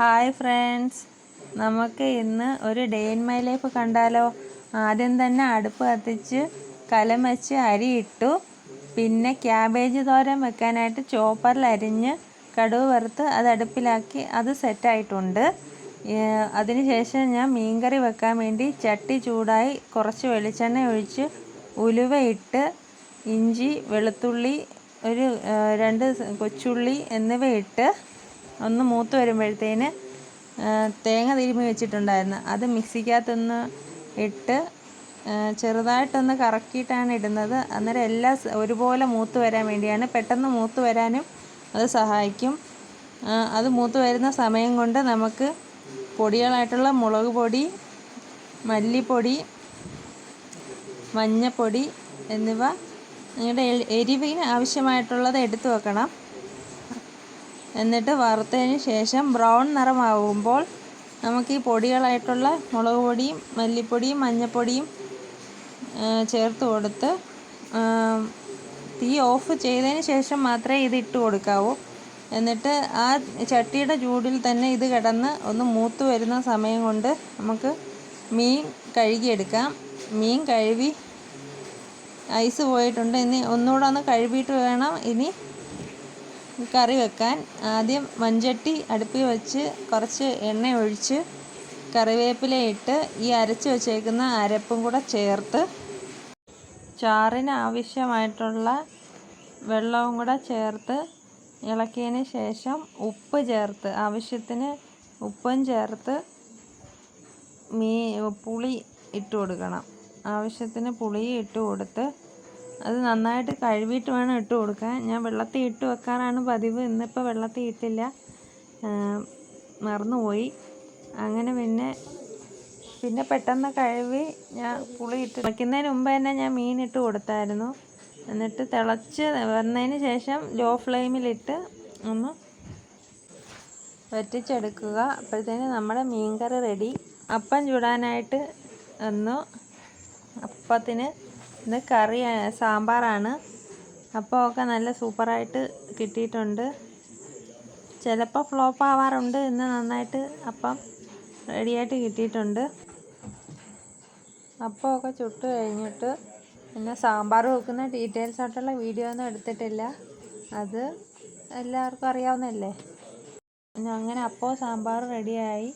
Hi friends. നമുക്ക് ഇന്ന് ഒരു ഡേ ഇൻ മൈ ലൈഫ് കണ്ടാലോ? ആദ്യം തന്നെ അടുപ്പ് കത്തിച്ച് കലം വെച്ച് അരി ഇട്ടു. പിന്നെ ക്യാബേജ് തോരൻ വെക്കാനായിട്ട് ചോപ്പറിൽ അരിഞ്ഞ് കടുവ് വറുത്ത് അത് അടുപ്പിലാക്കി അത് സെറ്റായിട്ടുണ്ട് അതിനുശേഷം ഞാൻ മീൻകറി വെക്കാൻ വേണ്ടി ചട്ടി ചൂടായി കുറച്ച് വെളിച്ചെണ്ണ ഒഴിച്ച് ഉലുവയിട്ട് ഇഞ്ചി വെളുത്തുള്ളി ഒരു രണ്ട് കൊച്ചുള്ളി എന്നിവ ഇട്ട് ഒന്ന് മൂത്ത് വരുമ്പോഴത്തേന് തേങ്ങ തിരുമ്മി വെച്ചിട്ടുണ്ടായിരുന്നു. അത് മിക്സിക്കകത്തൊന്ന് ഇട്ട് ചെറുതായിട്ടൊന്ന് കറക്കിയിട്ടാണ് ഇടുന്നത്. അന്നേരം എല്ലാം ഒരുപോലെ മൂത്ത് വരാൻ വേണ്ടിയാണ്. പെട്ടെന്ന് മൂത്ത് വരാനും അത് സഹായിക്കും. അത് മൂത്ത് വരുന്ന സമയം കൊണ്ട് നമുക്ക് പൊടികളായിട്ടുള്ള മുളക് പൊടി മല്ലിപ്പൊടി മഞ്ഞപ്പൊടി എന്നിവ നിങ്ങളുടെ എരിവിന് ആവശ്യമായിട്ടുള്ളത് എടുത്തു വെക്കണം. എന്നിട്ട് വറുത്തതിന് ശേഷം ബ്രൗൺ നിറമാവുമ്പോൾ നമുക്ക് ഈ പൊടികളായിട്ടുള്ള മുളക് പൊടിയും മല്ലിപ്പൊടിയും മഞ്ഞൾപ്പൊടിയും ചേർത്ത് കൊടുത്ത് തീ ഓഫ് ചെയ്തതിന് ശേഷം മാത്രമേ ഇത് ഇട്ട് കൊടുക്കാവൂ. എന്നിട്ട് ആ ചട്ടിയുടെ ചൂടിൽ തന്നെ ഇത് കിടന്ന് ഒന്ന് മൂത്ത് വരുന്ന സമയം കൊണ്ട് നമുക്ക് മീൻ കഴുകിയെടുക്കാം. മീൻ കഴുകി ഐസ് പോയിട്ടുണ്ട്. ഇനി ഒന്നുകൂടെ ഒന്ന് കഴുകിയിട്ട് വേണം. ഇനി കറി വെക്കാൻ ആദ്യം മൺചട്ടി അടുപ്പിൽ വെച്ച് കുറച്ച് എണ്ണ ഒഴിച്ച് കറിവേപ്പില ഇട്ട് ഈ അരച്ച് വെച്ചേക്കുന്ന അരപ്പും കൂടെ ചേർത്ത് ചാറിന് ആവശ്യമായിട്ടുള്ള വെള്ളവും കൂടെ ചേർത്ത് ഇളക്കിയതിന് ശേഷം ഉപ്പ് ചേർത്ത് ആവശ്യത്തിന് ഉപ്പും ചേർത്ത് മീ പുളി ഇട്ട് കൊടുക്കണം. ആവശ്യത്തിന് പുളി ഇട്ട് കൊടുത്ത് അത് നന്നായിട്ട് കഴുകിയിട്ട് വേണം ഇട്ട് കൊടുക്കാൻ. ഞാൻ വെള്ളത്തിൽ ഇട്ട് വെക്കാറാണ് പതിവ്. ഇന്നിപ്പോൾ വെള്ളത്തിൽ ഇട്ടില്ല. മറന്നുപോയി. അങ്ങനെ പിന്നെ പിന്നെ പെട്ടെന്ന് കഴുകി ഞാൻ പുളി ഇട്ട് വയ്ക്കുന്നതിന് മുമ്പ് തന്നെ ഞാൻ മീൻ ഇട്ട് കൊടുത്തായിരുന്നു. എന്നിട്ട് തിളച്ച് വന്നതിന് ശേഷം ലോ ഫ്ലെയിമിലിട്ട് ഒന്ന് വറ്റിച്ചെടുക്കുക. അപ്പോഴത്തേന് നമ്മുടെ മീൻകറി റെഡി. അപ്പം ചുടാനായിട്ട് ഒന്ന് അപ്പത്തിന് ഇത് കറി സാമ്പാറാണ്. അപ്പോൾ അപ്പമൊക്കെ നല്ല സൂപ്പറായിട്ട് കിട്ടിയിട്ടുണ്ട്. ചിലപ്പോൾ ഫ്ലോപ്പ് ആവാറുണ്ട് ഇന്ന് നന്നായിട്ട് അപ്പം റെഡിയായിട്ട് കിട്ടിയിട്ടുണ്ട്. അപ്പോൾ അപ്പമൊക്കെ ചുട്ട് കഴിഞ്ഞിട്ട് പിന്നെ സാമ്പാർ വെക്കുന്ന ഡീറ്റെയിൽസ് ആയിട്ടുള്ള വീഡിയോ ഒന്നും എടുത്തിട്ടില്ല. അത് എല്ലാവർക്കും അറിയാവുന്നല്ലേ അങ്ങനെ അപ്പോൾ സാമ്പാർ റെഡിയായി.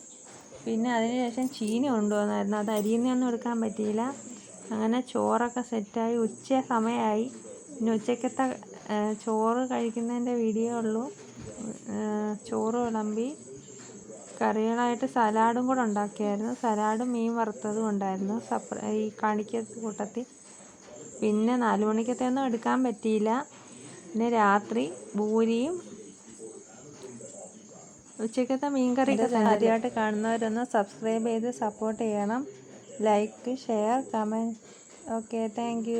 പിന്നെ അതിന് ശേഷം ചീനി കൊണ്ടുവന്നായിരുന്നു. അത് അരിയിൽ നിന്നൊന്നും എടുക്കാൻ പറ്റിയില്ല. അങ്ങനെ ചോറൊക്കെ സെറ്റായി. ഉച്ച സമയമായി പിന്നെ ഉച്ചക്കത്തെ ചോറ് കഴിക്കുന്നതിന്റെ വീഡിയോ ഉള്ളൂ. ചോറ് വിളമ്പി കറികളായിട്ട് സലാഡും കൂടെ ഉണ്ടാക്കിയായിരുന്നു. സലാഡും മീൻ വറുത്തതും ഉണ്ടായിരുന്നു. സപ്പ ഈ കാണിക്കത്ത് കൂട്ടത്തിൽ. പിന്നെ നാല് മണിക്കത്തെയൊന്നും എടുക്കാൻ പറ്റിയില്ല. പിന്നെ രാത്രി ഭൂരിയും ഉച്ചക്കത്തെ മീൻ കറി ആദ്യമായിട്ട് കാണുന്നവരൊന്ന് സബ്സ്ക്രൈബ് ചെയ്ത് സപ്പോർട്ട് ചെയ്യണം. like share comment okay thank